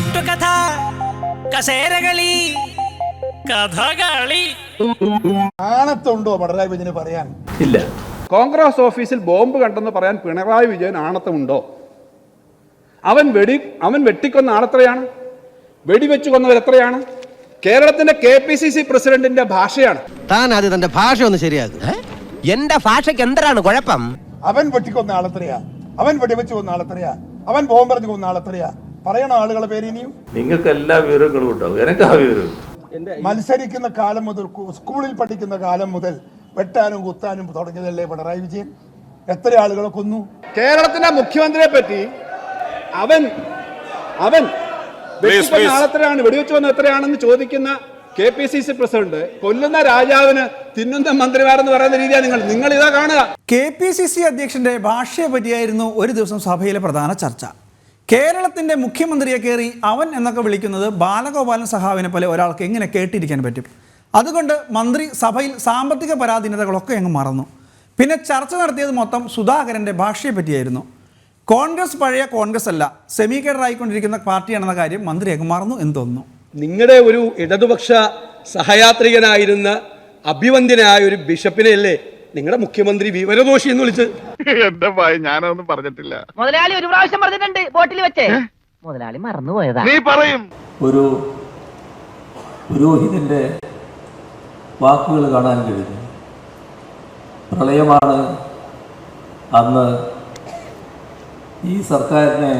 കെട്ടുകഥ കസേരകളി കഥകളി. ആണത്തുണ്ടോ പിണറായി വിജയന് പറയാൻ? ഇല്ല. കോൺഗ്രസ് ഓഫീസിൽ ബോംബ് കണ്ടെന്ന് പറയാൻ പിണറായി വിജയൻ ആണത്തമുണ്ടോ? അവൻ വെടി അവൻ വെട്ടിക്കൊന്ന ആളെത്രയാണ്? വെടിവെച്ച് കൊന്നവർ എത്രയാണ്? കേരളത്തിന്റെ കെ പി സി സി പ്രസിഡന്റിന്റെ ഭാഷയാണ്. താൻ അത് തന്റെ ഭാഷ ഒന്ന് ശരിയാക്കും. എന്റെ ഭാഷയ്ക്ക് എന്തരാണ് കുഴപ്പം? അവൻ വെട്ടിക്കൊന്ന ആളെത്രയാ? അവൻ വെടിവെച്ച് കൊന്ന ആളെത്രയാ? അവൻ ബോംബെറിഞ്ഞ് കൊന്ന ആളെത്രയാ? പറയണ ആളുകളെ പേര് ഇനിയും? നിങ്ങൾക്ക് എല്ലാ വിവരങ്ങളും ഉണ്ടാവും. എനിക്ക് ആ വിവരം മത്സരിക്കുന്ന കാലം മുതൽ സ്കൂളിൽ പഠിക്കുന്ന കാലം മുതൽ വെട്ടാനും കുത്താനും തുടങ്ങിയതല്ലേ പിണറായി വിജയൻ? എത്ര ആളുകളെ കൊന്നു? കേരളത്തിന്റെ മുഖ്യമന്ത്രിയെ പറ്റി അവൻ അവൻ ആളത്രയാണ് ആളെത്രയാണ്? വെടിവെച്ച് വന്ന എത്രയാണെന്ന് ചോദിക്കുന്ന K P C C president കൊല്ലുന്ന രാജാവിന് തിന്നുന്ന മന്ത്രിമാരെന്ന് പറയുന്ന രീതിയാണ് നിങ്ങൾ. നിങ്ങൾ ഇതാ കാണുക. കെ പി സി സി അധ്യക്ഷന്റെ ഭാഷയെ പറ്റിയായിരുന്നു ഒരു ദിവസം സഭയിലെ പ്രധാന ചർച്ച. കേരളത്തിന്റെ മുഖ്യമന്ത്രിയെ കയറി അവൻ എന്നൊക്കെ വിളിക്കുന്നത് ബാലഗോപാലൻ സഹാവിനെ പോലെ ഒരാൾക്ക് എങ്ങനെ കേട്ടിരിക്കാൻ പറ്റും? അതുകൊണ്ട് മന്ത്രി സഭയിൽ സാമ്പത്തിക പരാധീനതകളൊക്കെ അങ്ങ് മറന്നു. പിന്നെ ചർച്ച നടത്തിയത് മൊത്തം സുധാകരന്റെ ഭാഷയെ പറ്റിയായിരുന്നു. കോൺഗ്രസ് പഴയ കോൺഗ്രസ് അല്ല സെമി ആയിക്കൊണ്ടിരിക്കുന്ന പാർട്ടിയാണെന്ന കാര്യം മന്ത്രി അങ്ങ് മറന്നു എന്ന് തോന്നുന്നു. നിങ്ങളുടെ ഒരു ഇടതുപക്ഷ സഹയാത്രികനായിരുന്ന അഭിവന്ദ്യനായ ഒരു ബിഷപ്പിനെ അല്ലേ നിങ്ങളുടെ മുഖ്യമന്ത്രി വിവരദോഷി എന്ന് വിളിച്ച് എന്റെ ഭയ? ഞാനൊന്നും പറഞ്ഞിട്ടില്ല. മുതലാളി ഒരു പ്രാവശ്യം പറഞ്ഞിട്ടുണ്ട് ബോട്ടിൽ വെച്ചേ. മുതലാളി മറന്നുപോയതാ. നീ പറയും. ഒരു പുരോഹിതന്റെ വാക്കുകൾ കാണാൻ കഴിഞ്ഞു. പ്രളയമാണ് അന്ന് ഈ സർക്കാരിനെ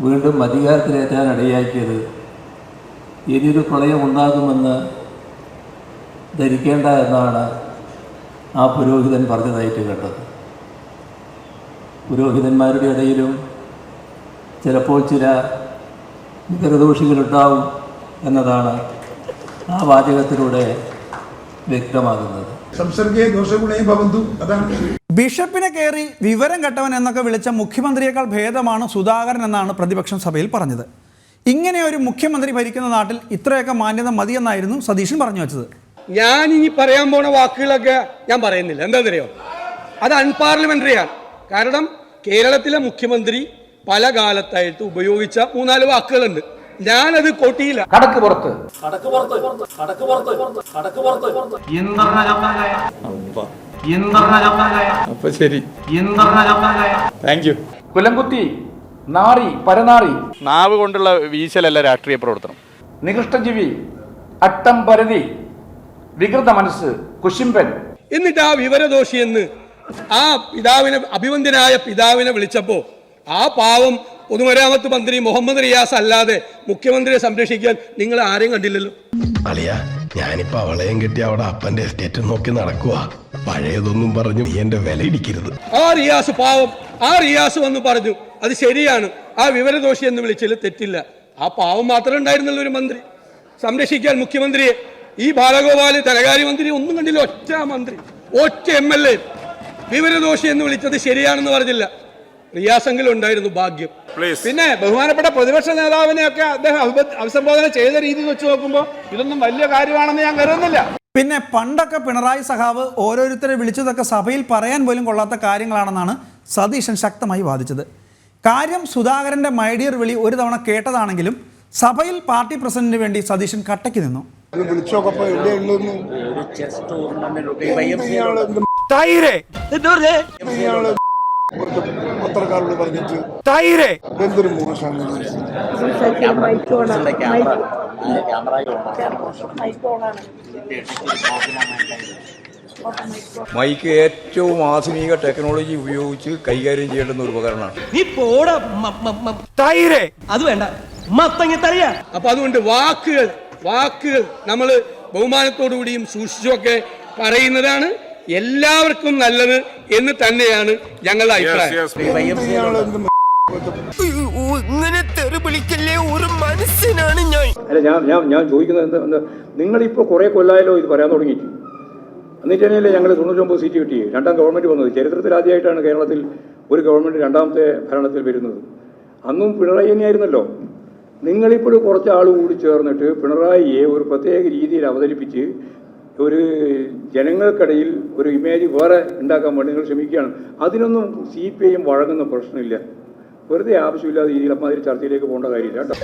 വീണ്ടും അധികാരത്തിലേറ്റാൻ ഇടയാക്കിയത് ഇനിയൊരു പ്രളയം ഉണ്ടാകുമെന്ന് ധരിക്കേണ്ട എന്നാണ് ആ പുരോഹിതൻ പറഞ്ഞതായിട്ട് കേട്ടത്. പുരോഹിതന്മാരുടെ ഇടയിലും ചിലപ്പോൾ ചില വികരദോഷികളുണ്ടാവും എന്നതാണ് ആ വാചകത്തിലൂടെ വ്യക്തമാകുന്നത്. ദോഷഗുണേ ഭവന്തു. അതാണ് ബിഷപ്പിനെ കയറി വിവരം കെട്ടവൻ എന്നൊക്കെ വിളിച്ച മുഖ്യമന്ത്രിയേക്കാൾ ഭേദമാണ് സുധാകരൻ എന്നാണ് പ്രതിപക്ഷം സഭയിൽ പറഞ്ഞത്. ഇങ്ങനെ ഒരു മുഖ്യമന്ത്രി ഭരിക്കുന്ന നാട്ടിൽ ഇത്രയൊക്കെ മാന്യത മതിയെന്നായിരുന്നു സതീശൻ പറഞ്ഞു വെച്ചത്. ഞാൻ ഇനി പറയാൻ പോണ വാക്കുകളൊക്കെ ഞാൻ പറയുന്നില്ല. എന്താണെന്നറിയോ? അത് അൺപാർലമെന്ററിയാണ്. കാരണം കേരളത്തിലെ മുഖ്യമന്ത്രി പല കാലത്തായിട്ട് ഉപയോഗിച്ച മൂന്നാൽ വാക്കുകളുണ്ട്. ഞാനത് കൊട്ടിയില്ല. കടക്ക് പുറത്ത്. അപ്പൊ. ശരി. താങ്ക് യു കുലംകുത്തി നാറി പരനാറി. നാവ് കൊണ്ടുള്ള വീശലല്ല രാഷ്ട്രീയ പ്രവർത്തനം. നികൃഷ്ടജീവി അട്ടം പരതി വികൃത മനസ്സ് കുശിമ്പൻ. എന്നിട്ട് ആ വിവരദോഷി എന്ന് ആ പിതാവിനെ അഭിവന്ദ്യനായ പിതാവിനെ വിളിച്ചപ്പോ ആ പാവം പൊതുമരാമത്ത് മന്ത്രി മുഹമ്മദ് റിയാസ് അല്ലാതെ മുഖ്യമന്ത്രിയെ സംരക്ഷിക്കാൻ നിങ്ങൾ ആരെയും കണ്ടില്ലല്ലോ. അളിയ ഞാനിപ്പോ അവളെയും കിട്ടി അവിടെ അപ്പന്റെ എസ്റ്റേറ്റ് നോക്കി നടക്കുക പഴയതൊന്നും പറഞ്ഞു എന്റെ വില ഇടിക്കരുത്. ആ റിയാസ് പാവം ആ റിയാസ് വന്ന് പറഞ്ഞു അത് ശരിയാണ്. ആ വിവരദോഷി എന്ന് വിളിച്ചതിൽ തെറ്റില്ല. ആ പാവം മാത്രമേ ഉണ്ടായിരുന്നുള്ളൂ ഒരു മന്ത്രി. സംരക്ഷിക്കാൻ മുഖ്യമന്ത്രിയെ ഈ ബാലഗോപാൽ ധനകാര്യ മന്ത്രി ഒന്നും കണ്ടില്ല. ഒറ്റ മന്ത്രി. ഒറ്റ എം എൽ എ. വിവരദോഷി എന്ന് വിളിച്ചത് ശരിയാണെന്ന് പറഞ്ഞില്ല. റിയാസെങ്കിലും ഉണ്ടായിരുന്നു ഭാഗ്യം. പിന്നെ ബഹുമാനപ്പെട്ട പ്രതിപക്ഷ നേതാവിനെയൊക്കെ അദ്ദേഹം അഭിസംബോധന ചെയ്ത രീതി വെച്ച് നോക്കുമ്പോൾ ഇതൊന്നും വലിയ കാര്യമാണെന്ന് ഞാൻ കരുതുന്നില്ല. പിന്നെ പണ്ടൊക്കെ പിണറായി സഖാവ് ഓരോരുത്തരെ വിളിച്ചതൊക്കെ സഭയിൽ പറയാൻ പോലും കൊള്ളാത്ത കാര്യങ്ങളാണെന്നാണ് സതീശൻ ശക്തമായി വാദിച്ചത്. കാര്യം സുധാകരന്റെ മൈഡിയർ വിളി ഒരു തവണ കേട്ടതാണെങ്കിലും സഭയിൽ പാർട്ടി പ്രസിഡന്റിന് വേണ്ടി സതീശൻ കട്ടയ്ക്ക് നിന്നു. വിളിച്ചോക്കപ്പോ പത്രക്കാരോട് പറഞ്ഞിട്ട് എന്തൊരു മോശമാണ് മൈക്ക് ഏറ്റവും ആധുനിക ടെക്നോളജി ഉപയോഗിച്ച് കൈകാര്യം ചെയ്യേണ്ടുന്ന ഒരു ഉപകരണമാണ്. നീ പോടാ തൈരെ. അത് വേണ്ട. മത്തങ്ങ തറിയാ അപ്പൊ അതുകൊണ്ട് വാക്കുകൾ വാക്കുകൾ നമ്മൾ ബഹുമാനത്തോടുകൂടിയും സൂക്ഷിച്ചുമൊക്കെ പറയുന്നതാണ് എല്ലാവർക്കും നല്ലത് എന്ന് തന്നെയാണ് ഞങ്ങളുടെ അഭിപ്രായം. ഇങ്ങനെ തെറി വിളിക്കല്ലേ? ഒരു മനസ്സിനാണ് ഞാൻ. അല്ല ഞാൻ ഞാൻ ഞാൻ ചോദിക്കുന്നത് എന്താ എന്താ നിങ്ങളിപ്പോൾ കുറേ കൊല്ലായാലോ ഇത് പറയാൻ തുടങ്ങിയിട്ട്. എന്നിട്ട് തന്നെയല്ലേ ഞങ്ങൾ തൊണ്ണൂറ്റൊമ്പത് സീറ്റ് കിട്ടി രണ്ടാം ഗവൺമെന്റ് വന്നത്. ചരിത്രത്തിൽ ആദ്യമായിട്ടാണ് കേരളത്തിൽ ഒരു ഗവൺമെന്റ് രണ്ടാമത്തെ ഭരണത്തിൽ വരുന്നത്. അന്നും പിണറായി തന്നെയായിരുന്നല്ലോ. നിങ്ങളിപ്പോൾ കുറച്ച് ആൾ കൂടി ചേർന്നിട്ട് പിണറായിയെ ഒരു പ്രത്യേക രീതിയിൽ അവതരിപ്പിച്ച് ഒരു ജനങ്ങൾക്കിടയിൽ ഒരു ഇമേജ് വേറെ ഉണ്ടാക്കാൻ വേണ്ടി നിങ്ങൾ ശ്രമിക്കുകയാണ്. അതിനൊന്നും സി പി ഐയും വഴങ്ങുന്ന പ്രശ്നമില്ല. വെറുതെ ആവശ്യമില്ലാതെ രീതിയിൽ അമ്മാതിരി ചർച്ചയിലേക്ക് പോകേണ്ട കാര്യമില്ല കേട്ടോ.